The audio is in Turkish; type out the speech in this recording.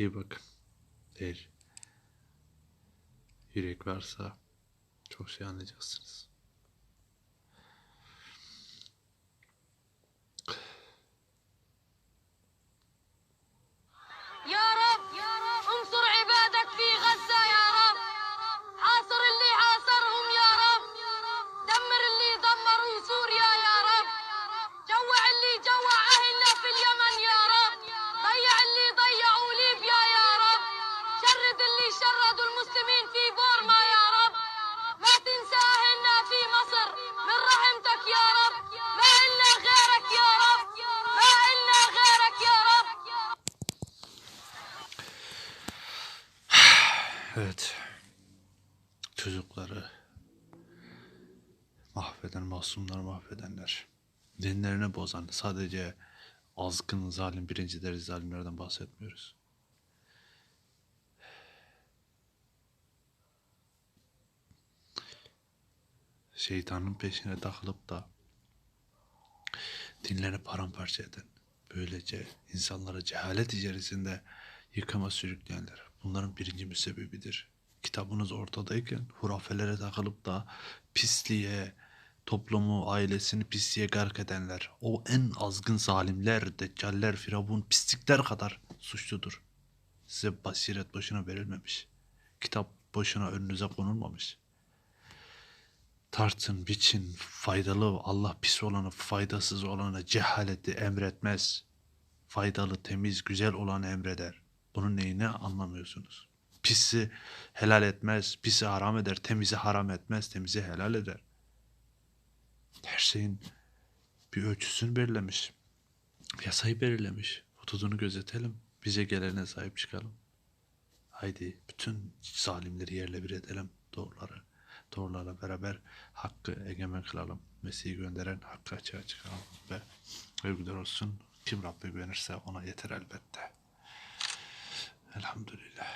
İyi bakın. Eğer yürek varsa çok şey anlayacaksınız. Evet. Çocukları mahveden, masumları mahvedenler. Dinlerini bozan, sadece azgın, zalim, birinci derece zalimlerden bahsetmiyoruz. Şeytanın peşine takılıp da dinlerini paramparça eden, böylece insanları cehalet içerisinde yıkama sürükleyenler. Bunların birinci müsebbibidir. Kitabınız ortadayken hurafelere takılıp da pisliğe, toplumu, ailesini pisliğe gark edenler, o en azgın zalimler, deccaller, firavun, pislikler kadar suçludur. Size basiret boşuna verilmemiş. Kitap boşuna önünüze konulmamış. Tartın, biçin, faydalı, Allah pis olanı, faydasız olanı, cehaleti emretmez. Faydalı, temiz, güzel olanı emreder. Bunun neyini anlamıyorsunuz? Pisi helal etmez, pisi haram eder, temizi haram etmez, temizi helal eder. Her şeyin bir ölçüsünü belirlemiş. Yasayı belirlemiş. Hududunu gözetelim. Bize gelene sahip çıkalım. Haydi bütün zalimleri yerle bir edelim. Doğruları. Doğrularla beraber hakkı egemen kılalım. Mesih'i gönderen hakkı açığa çıkaralım ve övgüler olsun. Kim Rabbe güvenirse ona yeter elbette. الحمد لله.